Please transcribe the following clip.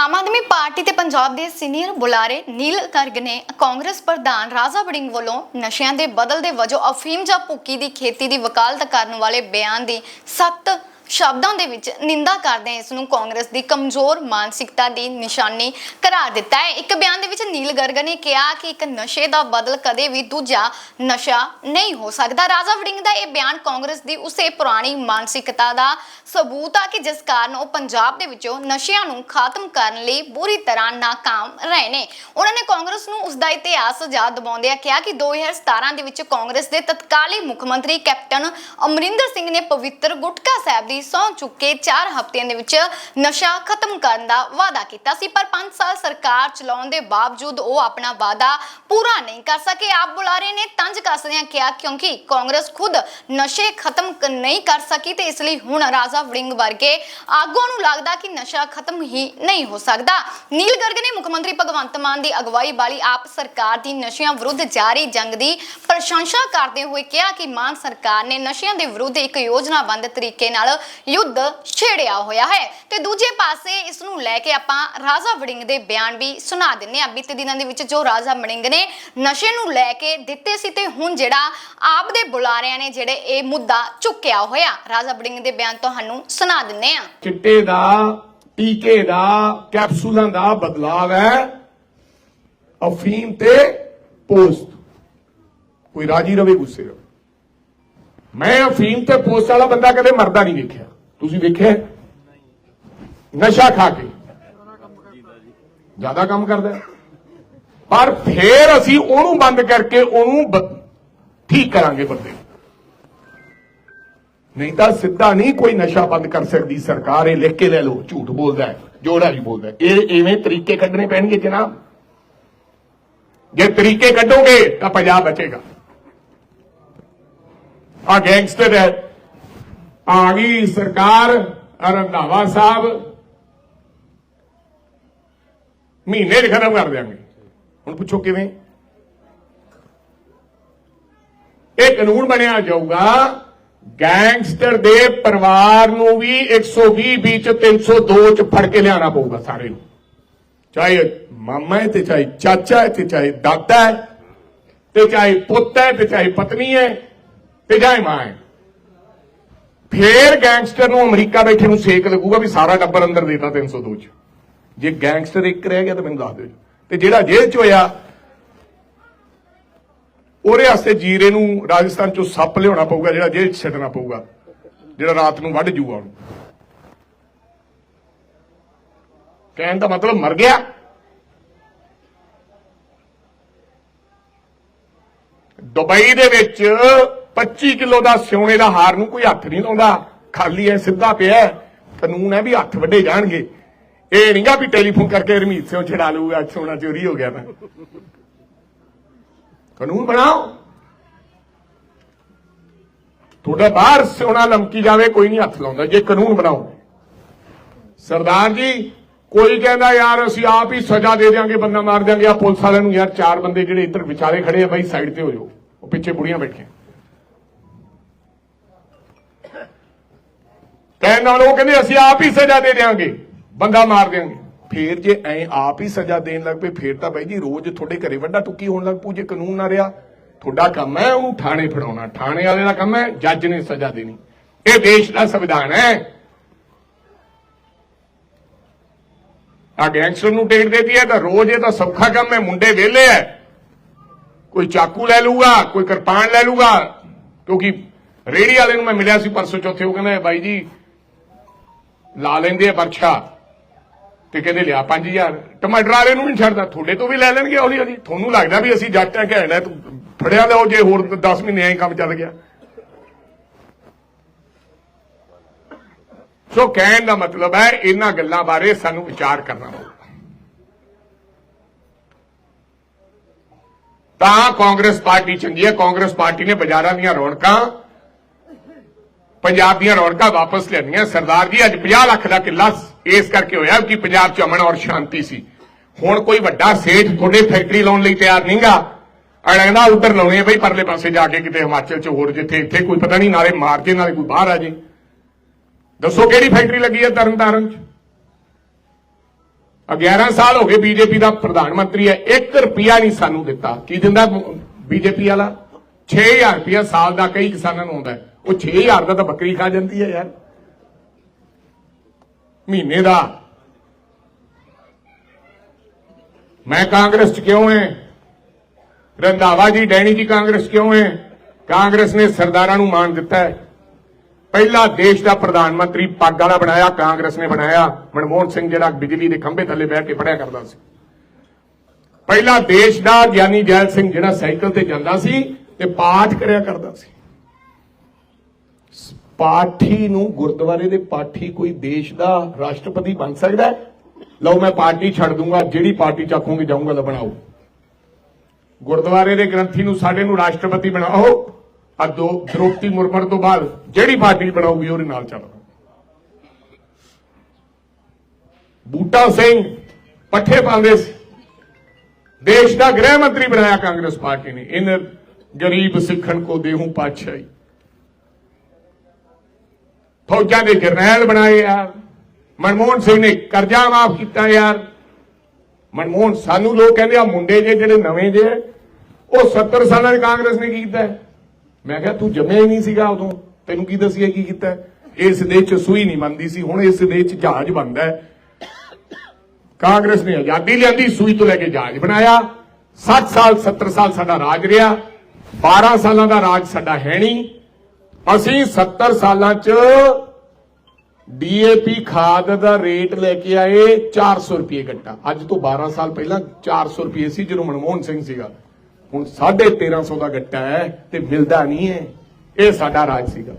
Aam Aadmi party ਤੇ ਪੰਜਾਬ ਦੇ senior ਬੁਲਾਰੇ ਨੀਲ ਗਰਗ ਨੇ ਕਾਂਗਰਸ ਪ੍ਰਧਾਨ ਰਾਜਾ ਵੜਿੰਗ ਵੱਲੋਂ ਨਸ਼ਿਆਂ ਦੇ ਬਦਲ ਦੇ ਵਜੋਂ ਅਫੀਮ ਜਾਂ ਭੁੱਕੀ ਦੀ ਖੇਤੀ ਦੀ ਵਕਾਲਤ ਕਰਨ ਵਾਲੇ ਬਿਆਨ ਦੀ ਸਖਤ ਸ਼ਬਦਾਂ ਦੇ ਵਿੱਚ ਨਿੰਦਾ ਕਰਦੇ ਇਸ ਨੂੰ ਕਾਂਗਰਸ ਦੀ ਕਮਜ਼ੋਰ ਮਾਨਸਿਕਤਾ ਦੀ ਨਿਸ਼ਾਨੀ ਕਰਾਰ ਦਿੱਤਾ ਹੈ। ਇੱਕ ਬਿਆਨ ਦੇ ਵਿੱਚ ਨੀਲ ਗਰਗ ਨੇ ਕਿਹਾ ਕਿ ਇੱਕ ਨਸ਼ੇ ਦਾ ਬਦਲ ਕਦੇ ਵੀ ਦੂਜਾ ਨਸ਼ਾ ਨਹੀਂ ਹੋ ਸਕਦਾ। ਰਾਜਾ ਵੜਿੰਗ ਦਾ ਇਹ ਬਿਆਨ ਕਾਂਗਰਸ ਦੀ ਉਸੇ ਪੁਰਾਣੀ ਮਾਨਸਿਕਤਾ ਦਾ ਸਬੂਤ ਆ ਕਿ ਜਿਸ ਕਾਰਨ ਉਹ ਪੰਜਾਬ ਦੇ ਵਿੱਚੋਂ ਨਸ਼ਿਆਂ ਨੂੰ ਖਾਤਮ ਕਰਨ ਲਈ ਬੁਰੀ ਤਰ੍ਹਾਂ ਨਾਕਾਮ ਰਹੇ ਨੇ। ਉਹਨਾਂ ਨੇ ਕਾਂਗਰਸ ਨੂੰ ਉਸ ਦਾ ਇਤਿਹਾਸ ਯਾਦ ਦਿਵਾਉਂਦਿਆਂ ਕਿਹਾ ਕਿ 2017 ਦੇ ਵਿੱਚ ਕਾਂਗਰਸ ਦੇ ਤਤਕਾਲੀ ਮੁੱਖ ਮੰਤਰੀ ਕੈਪਟਨ ਅਮਰਿੰਦਰ ਸਿੰਘ ਨੇ ਪਵਿੱਤਰ ਗੁਟਕਾ ਸਾਹਿਬ ਦੀ ਸਹੁੰ ਚੁੱਕ ਕੇ 4 ਹਫ਼ਤਿਆਂ ਦੇ ਵਿੱਚ ਨਸ਼ਾ ਖਤਮ ਕਰਨ ਦਾ ਵਾਅਦਾ ਕੀਤਾ ਸੀ, ਪਰ 5 ਸਾਲ ਸਰਕਾਰ ਚਲਾਉਣ ਦੇ ਬਾਵਜੂਦ ਉਹ ਆਪਣਾ ਵਾਅਦਾ ਪੂਰਾ ਨਹੀਂ ਕਰ ਸਕੇ। ਆਪ ਬੁਲਾਰੇ ਨੇ ਤੰਜ ਕੱਸਦਿਆਂ ਕਿਹਾ, ਕਿਉਂਕਿ ਕਾਂਗਰਸ ਖੁਦ ਨਸ਼ੇ ਖਤਮ ਨਹੀਂ ਕਰ ਸਕੀ ਤੇ ਇਸ ਲਈ ਹੁਣ ਰਾਜਾ ਵੜਿੰਗ ਵਰਗੇ ਆਗੂਆਂ ਨੂੰ ਲੱਗਦਾ ਕਿ ਨਸ਼ਾ ਖਤਮ ਹੀ ਨਹੀਂ ਹੋ ਸਕਦਾ। ਨੀਲ ਗਰਗ ਨੇ ਮੁੱਖ ਮੰਤਰੀ ਭਗਵੰਤ ਮਾਨ ਦੀ ਅਗਵਾਈ ਵਾਲੀ ਆਪ ਸਰਕਾਰ ਦੀ ਨਸ਼ਿਆਂ ਵਿਰੁੱਧ ਜਾਰੀ ਜੰਗ ਦੀ ਪ੍ਰਸ਼ੰਸਾ ਕਰਦੇ ਹੋਏ ਕਿਹਾ ਕਿ ਮਾਨ ਸਰਕਾਰ ਨੇ ਨਸ਼ਿਆਂ ਦੇ ਵਿਰੁੱਧ ਇੱਕ ਯੋਜਨਾਬੰਦ ਤਰੀਕੇ ਨਾਲ ਯੁੱਧ ਛੇੜਿਆ ਹੋਇਆ ਹੈ। ਤੇ ਦੂਜੇ ਪਾਸੇ ਇਸ ਨੂੰ ਲੈ ਕੇ ਆਪਾਂ ਰਾਜਾ ਵੜਿੰਗ ਦੇ ਬਿਆਨ ਵੀ ਸੁਣਾ ਦਿੰਨੇ ਆ ਬੀਤੇ ਦਿਨਾਂ ਦੇ ਵਿੱਚ ਜੋ ਰਾਜਾ ਵੜਿੰਗ ਨੇ ਨਸ਼ੇ ਨੂੰ ਲੈ ਕੇ ਦਿੱਤੇ ਸੀ ਤੇ ਹੁਣ ਜਿਹੜਾ ਆਪ ਦੇ ਬੁਲਾਰਿਆਂ ਨੇ ਜਿਹੜੇ ਇਹ ਮੁੱਦਾ ਚੁੱਕਿਆ ਹੋਇਆ, ਰਾਜਾ ਵੜਿੰਗ ਦੇ ਬਿਆਨ ਤੁਹਾਨੂੰ ਸੁਣਾ ਦਿੰਨੇ ਆ ਚਿੱਟੇ ਦਾ, ਟੀਕੇ ਦਾ, ਕੈਪਸੂਲਾਂ ਦਾ ਬਦਲਾਵ ਹੈ। ਅਫੀਮ ਤੇ ਪੋਸਟ ਕੋਈ ਰਾਜੀ ਰਵੇ, ਗੁੱਸੇ ਰਵੇ। ਮੈਂ ਅਫੀਮ ਤੇ ਪੋਸਟ ਵਾਲਾ ਬੰਦਾ ਕਦੇ ਮਰਦਾ ਨਹੀਂ ਵੇਖਿਆ। ਤੁਸੀਂ ਵੇਖਿਆ ਨਸ਼ਾ ਖਾ ਕੇ। ਜ਼ਿਆਦਾ ਕੰਮ ਕਰਦਾ ਪਰ ਫੇਰ ਅਸੀਂ ਉਹਨੂੰ ਬੰਦ ਕਰਕੇ ਉਹਨੂੰ ਠੀਕ ਕਰਾਂਗੇ ਬੰਦੇ। ਨਹੀਂ ਤਾਂ ਸਿੱਧਾ ਨਹੀਂ ਕੋਈ ਨਸ਼ਾ ਬੰਦ ਕਰ ਸਕਦੀ ਸਰਕਾਰ, ਇਹ ਲਿਖ ਕੇ ਲੈ ਲਓ, ਝੂਠ ਬੋਲਦਾ ਜੋੜਾ ਵੀ ਬੋਲਦਾ। ਇਹ ਐਵੇਂ ਤਰੀਕੇ ਕੱਢਣੇ ਪੈਣਗੇ ਜਨਾਬ। ਜੇ ਤਰੀਕੇ ਕੱਢੋਗੇ ਤਾਂ ਪੰਜਾਬ ਬਚੇਗਾ। ਆ ਗੈਂਗਸਟਰ ਹੈ ਆ ਗਈ ਸਰਕਾਰ ਰੰਧਾਵਾ ਸਾਹਿਬ। ਮਹੀਨੇ 'ਚ ਖਤਮ ਕਰ ਦਿਆਂਗੇ। ਹੁਣ ਪੁੱਛੋ ਕਿਵੇਂ? ਇਹ ਕਾਨੂੰਨ ਬਣਿਆ ਜਾਊਗਾ, ਗੈਂਗਸਟਰ ਦੇ ਪਰਿਵਾਰ ਨੂੰ ਵੀ 120 ਵਿੱਚ 302 ਚ ਫੜ ਕੇ ਲਿਆਣਾ ਪਊਗਾ ਸਾਰੇ ਨੂੰ। ਚਾਹੇ ਮਾਮਾ ਹੈ ਤੇ ਚਾਹੇ ਚਾਚਾ ਹੈ ਤੇ ਚਾਹੇ ਦਾਦਾ ਹੈ ਤੇ ਚਾਹੇ ਪੁੱਤ ਹੈ ਤੇ ਚਾਹੇ ਪਤਨੀ ਹੈ। ਤੇ ਚਾਹੇ ਮਾਂ ਫੇਰ ਗੈਂਗਸਟਰ ਨੂੰ ਅਮਰੀਕਾ ਬੈਠੇ ਨੂੰ ਸੇਕ ਲੱਗੂਗਾ ਵੀ ਸਾਰਾ ਟੱਬਰ ਅੰਦਰ ਦੇਤਾ 302 ਚ। ਜੇ ਗੈਂਗਸਟਰ ਇੱਕ ਰਹਿ ਗਿਆ ਤਾਂ ਮੈਨੂੰ ਦੱਸ ਦਿਓ ਤੇ ਜਿਹੜਾ ਜੇਲ੍ਹ ਚ ਹੋਇਆ, ਉਹਦੇ ਵਾਸਤੇ ਜੀਰੇ ਨੂੰ ਰਾਜਸਥਾਨ ਚੋਂ ਸੱਪ ਲਿਆਉਣਾ ਪਊਗਾ, ਜਿਹੜਾ ਜੇਲ੍ਹ 'ਚ ਛੱਡਣਾ ਪਊਗਾ। ਜਿਹੜਾ ਰਾਤ ਨੂੰ ਵੱਢ ਜੂਗਾ ਉਹਨੂੰ। ਕਹਿਣ ਦਾ ਮਤਲਬ ਮਰ ਗਿਆ। ਦੁਬਈ ਦੇ ਵਿੱਚ 25 ਕਿਲੋ ਦਾ ਸਿਉਣੇ ਦਾ ਹਾਰ ਨੂੰ ਕੋਈ ਹੱਥ ਨਹੀਂ ਲਾਉਂਦਾ। ਖਾਲੀ ਐ ਸਿੱਧਾ ਪਿਆ ਕਾਨੂੰਨ ਹੈ ਵੀ ਹੱਥ ਵੱਡੇ ਜਾਣਗੇ। ਇਹ ਨਹੀਂਗਾ ਵੀ ਟੈਲੀਫੋਨ ਕਰਕੇ ਰਮੀਤ ਸਿੰਘ ਛਡਾ ਲੂਗਾ ਸੋਨਾ ਚੋਰੀ ਹੋ ਗਿਆ ਤਾਂ। ਕਾਨੂੰਨ ਬਣਾਓ। ਤੁਹਾਡਾ ਬਾਹਰ ਸੋਨਾ ਲਮਕੀ ਜਾਵੇ, ਕੋਈ ਨਹੀਂ ਹੱਥ ਲਾਉਂਦਾ। ਜੇ ਕਾਨੂੰਨ ਬਣਾਓ। ਸਰਦਾਰ ਜੀ, ਕੋਈ ਕਹਿੰਦਾ, ਯਾਰ, ਅਸੀਂ ਆਪ ਹੀ ਸਜ਼ਾ ਦੇ ਦਿਆਂਗੇ, ਬੰਦਾ ਮਾਰ ਦਿਆਂਗੇ। ਆ ਪੁਲਿਸ ਵਾਲਿਆਂ ਨੂੰ, ਯਾਰ, ਚਾਰ ਬੰਦੇ ਜਿਹੜੇ ਇੱਧਰ ਵਿਚਾਲੇ ਖੜੇ ਆ, ਬਾਈ ਸਾਈਡ ਤੇ ਹੋ ਜਾਓ। ਉਹ ਪਿੱਛੇ ਬੁੜੀਆਂ ਬੈਠੀਆਂ। ਕਹਿਣ ਨਾਲ ਉਹ ਕਹਿੰਦੇ, ਅਸੀਂ ਆਪ ਹੀ ਸਜ਼ਾ ਦੇ ਦਿਆਂਗੇ। ਬੰਦਾ ਮਾਰ ਦਿਆਂਗੇ ਫੇਰ ਜੇ ਐ ਆਪ ਹੀ ਸਜ਼ਾ ਦੇਣ ਲੱਗ ਪਏ, ਫੇਰ ਤਾਂ ਬਾਈ ਜੀ ਰੋਜ਼ ਤੁਹਾਡੇ ਘਰੇ ਵੱਡਾ ਟੁੱਕੀ ਹੋਣ ਲੱਗ ਪੂ ਜੇ ਕਾਨੂੰਨ ਨਾ ਰਿਹਾ। ਤੁਹਾਡਾ ਕੰਮ ਹੈ ਉਹਨੂੰ ਥਾਣੇ ਫੜਾਉਣਾ। ਥਾਣੇ ਵਾਲੇ ਦਾ ਕੰਮ ਹੈ, ਜੱਜ ਨੇ ਸਜ਼ਾ ਦੇਣੀ। ਇਹ ਦੇਸ਼ ਦਾ ਸੰਵਿਧਾਨ ਹੈ। ਆ ਗੈਂਗਸਟਰ ਨੂੰ ਟੇਕ ਦੇਤੀ ਹੈ, ਤਾਂ ਰੋਜ਼ ਇਹ ਤਾਂ ਸੌਖਾ ਕੰਮ ਹੈ, ਮੁੰਡੇ ਵਿਹਲੇ ਹੈ। ਕੋਈ ਚਾਕੂ ਲੈ ਲੂਗਾ ਕੋਈ ਕਿਰਪਾਨ ਲੈ ਲੂਗਾ ਕਿਉਂਕਿ ਰੇੜੀ ਵਾਲੇ ਨੂੰ ਮੈਂ ਮਿਲਿਆ ਸੀ ਪਰਸੋਂ ਚੌਥੇ, ਉਹ ਕਹਿੰਦਾ, ਬਾਈ ਜੀ ਲਾ ਲੈਂਦੇ ਆ ਪਰਛਾ ਤੇ ਕਹਿੰਦੇ ਲਿਆ 5000 ਟਮਾਟਰ ਵਾਲੇ ਨੂੰ ਨਹੀਂ ਛੱਡਦਾ। ਤੁਹਾਡੇ ਤੋਂ ਵੀ ਲੈ ਲੈਣਗੇ ਹੌਲੀ ਹੌਲੀ। ਤੁਹਾਨੂੰ ਲੱਗਦਾ ਵੀ ਅਸੀਂ ਜੱਟ ਆ ਘੈਂਟ ਤੂੰ ਫੜਿਆ ਲਓ ਜੇ ਹੋਰ 10 ਮਹੀਨੇ ਐਂ ਕੰਮ ਚੱਲ ਗਿਆ। ਸੋ ਕਹਿਣ ਦਾ ਮਤਲਬ ਹੈ, ਇਹਨਾਂ ਗੱਲਾਂ ਬਾਰੇ ਸਾਨੂੰ ਵਿਚਾਰ ਕਰਨਾ ਪਊਗਾ। ਤਾਂ ਕਾਂਗਰਸ ਪਾਰਟੀ ਚੰਗੀ ਹੈ। ਕਾਂਗਰਸ ਪਾਰਟੀ ਨੇ ਬਾਜ਼ਾਰਾਂ ਦੀਆਂ ਰੌਣਕਾਂ ਪੰਜਾਬ ਦੀਆਂ ਰੌਣਕਾਂ ਵਾਪਸ ਲੈਣੀਆਂ ਸਰਦਾਰ ਜੀ, ਅੱਜ 50 ਲੱਖ ਦਾ ਕਿੱਲਾ ਇਸ ਕਰਕੇ ਹੋਇਆ ਕਿ ਪੰਜਾਬ 'ਚ ਅਮਨ ਔਰ ਸ਼ਾਂਤੀ ਸੀ। ਹੁਣ ਕੋਈ ਵੱਡਾ ਸੇਠ ਤੁਹਾਡੇ ਫੈਕਟਰੀ ਲਾਉਣ ਲਈ ਤਿਆਰ ਨਹੀਂਗਾ ਅੜੰਦਾ ਉਧਰ ਲਾਉਣੀ ਹੈ ਬਈ, ਪਰਲੇ ਪਾਸੇ ਜਾ ਕੇ ਕਿਤੇ ਹਿਮਾਚਲ 'ਚ ਹੋਰ ਜਿੱਥੇ, ਇੱਥੇ ਕੋਈ ਪਤਾ ਨਹੀਂ ਨਾਲੇ ਮਾਰ ਜੇ, ਨਾਲੇ ਕੋਈ ਬਾਹਰ ਆ ਜੇ। ਦੱਸੋ ਕਿਹੜੀ ਫੈਕਟਰੀ ਲੱਗੀ ਹੈ ਤਰਨਤਾਰਨ 'ਚ? 11 ਸਾਲ ਹੋ ਗਏ ਬੀਜੇਪੀ ਦਾ ਪ੍ਰਧਾਨ ਮੰਤਰੀ ਹੈ 1 ਰੁਪਿਆ ਨਹੀਂ ਸਾਨੂੰ ਦਿੱਤਾ। ਕੀ ਦਿੰਦਾ ਬੀਜੇਪੀ ਵਾਲਾ? 6000 ਰੁਪਿਆ ਸਾਲ ਦਾ ਕਈ ਕਿਸਾਨਾਂ ਨੂੰ ਆਉਂਦਾ ਹੈ। ਉਹ 6000 ਦਾ ਤਾਂ ਬੱਕਰੀ ਖਾ ਜਾਂਦੀ ਹੈ ਯਾਰ। ਮਹੀਨੇ ਦਾ। ਮੈਂ ਕਾਂਗਰਸ ਚ ਕਿਉਂ ਹੈ ਰੰਧਾਵਾ ਜੀ, ਡੈਣੀ ਜੀ ਕਾਂਗਰਸ ਕਿਉਂ ਹੈ ਕਾਂਗਰਸ ਨੇ ਸਰਦਾਰਾਂ ਨੂੰ ਮਾਣ ਦਿੱਤਾ ਹੈ। ਪਹਿਲਾ ਦੇਸ਼ ਦਾ ਪ੍ਰਧਾਨ ਮੰਤਰੀ ਪੱਗ ਵਾਲਾ ਬਣਾਇਆ, ਕਾਂਗਰਸ ਨੇ ਬਣਾਇਆ। ਮਨਮੋਹਨ ਸਿੰਘ ਜਿਹੜਾ ਬਿਜਲੀ ਦੇ ਖੰਭੇ ਥੱਲੇ ਬੈਠ ਕੇ ਪੜਿਆ ਕਰਦਾ ਸੀ। ਪਹਿਲਾ ਦੇਸ਼ ਦਾ ਗਿਆਨੀ ਜੈਲ ਸਿੰਘ ਜਿਹੜਾ ਸਾਈਕਲ ਤੇ ਜਾਂਦਾ ਸੀ ਤੇ ਪਾਠ ਕਰਿਆ ਕਰਦਾ ਸੀ। ਪਾਠੀ ਨੂੰ ਗੁਰਦੁਆਰੇ ਦੇ ਪਾਠੀ ਕੋਈ ਦੇਸ਼ ਦਾ ਰਾਸ਼ਟਰਪਤੀ ਬਣ ਸਕਦਾ ਹੈ? ਲਓ ਮੈਂ ਪਾਰਟੀ ਛੱਡ ਦੂੰਗਾ, ਜਿਹੜੀ ਪਾਰਟੀ ਚਾਖੋਗੇ ਜਾਊਂਗਾ ਤਾਂ ਬਣਾਓ। ਗੁਰਦੁਆਰੇ ਦੇ ਗ੍ਰੰਥੀ ਨੂੰ ਸਾਡੇ ਨੂੰ ਰਾਸ਼ਟਰਪਤੀ ਬਣਾਓ। ਆ ਦੋ ਦ੍ਰੋਪਦੀ ਮੁਰਮਰ ਤੋਂ ਬਾਅਦ ਜਿਹੜੀ ਪਾਰਟੀ ਬਣਾਉਗੀ ਉਹਦੇ ਨਾਲ ਚੱਲੋ ਬੂਟਾ ਸਿੰਘ ਪੱਠੇ ਪਾਉਂਦੇ ਸੀ। ਦੇਸ਼ ਦਾ ਗ੍ਰਹਿ ਮੰਤਰੀ ਬਣਾਇਆ ਕਾਂਗਰਸ ਪਾਰਟੀ ਨੇ। ਇਨ ਗਰੀਬ ਸਿੱਖਣ ਕੋ ਦੇਹੂ ਪਾਤਸ਼ਾਹੀ। ਫੌਜਾਂ ਦੇ ਜਰਨੈਲ ਬਣਾਏ ਯਾਰ। ਮਨਮੋਹਨ ਸਿੰਘ ਨੇ ਕਰਜ਼ਾ ਮਾਫ ਕੀਤਾ ਯਾਰ। ਮਨਮੋਹਨ, ਸਾਨੂੰ ਲੋਕ ਕਹਿੰਦੇ ਆ ਮੁੰਡੇ ਜੇ ਜਿਹੜੇ ਨਵੇਂ ਜੇ, ਉਹ 70 ਸਾਲਾਂ ਦੀ ਕਾਂਗਰਸ ਨੇ ਕੀ ਕੀਤਾ? ਮੈਂ ਕਿਹਾ, ਤੂੰ ਜੰਮਿਆ ਹੀ ਨਹੀਂ ਸੀਗਾ ਉਦੋਂ। ਤੈਨੂੰ ਕੀ ਦੱਸੀਏ ਕੀ ਕੀਤਾ? ਇਸ ਦੇਸ਼ ਚ ਸੂਈ ਨਹੀਂ ਬੰਦੀ ਸੀ। ਹੁਣ ਇਸ ਦੇਸ਼ ਚ ਜਹਾਜ਼ ਬਣਦਾ ਹੈ। ਕਾਂਗਰਸ ਨੇ ਆਜ਼ਾਦੀ ਲਿਆਂਦੀ, ਸੂਈ ਤੋਂ ਲੈ ਕੇ ਜਹਾਜ਼ ਬਣਾਇਆ। 60 ਸਾਲ 70 ਸਾਲ ਸਾਡਾ ਰਾਜ ਰਿਹਾ। 12 ਸਾਲਾਂ ਦਾ ਰਾਜ ਸਾਡਾ ਹੈ ਨਹੀਂ। ਅਸੀਂ 70 ਸਾਲਾਂ ਚ ਡੀਏਪੀ ਖਾਦ ਦਾ ਰੇਟ ਲੈ ਕੇ ਆਏ 400 ਰੁਪਏ ਗੱਟਾ ਅੱਜ ਤੋਂ 12 ਸਾਲ ਪਹਿਲਾਂ 400 ਰੁਪਏ ਸੀ, ਜਦੋਂ ਮਨਮੋਹਨ ਸਿੰਘ ਸੀਗਾ। ਹੁਣ 1350 ਦਾ ਗੱਟਾ ਹੈ ਤੇ ਮਿਲਦਾ ਨਹੀਂ ਹੈ। ਇਹ ਸਾਡਾ ਰਾਜ ਸੀਗਾ।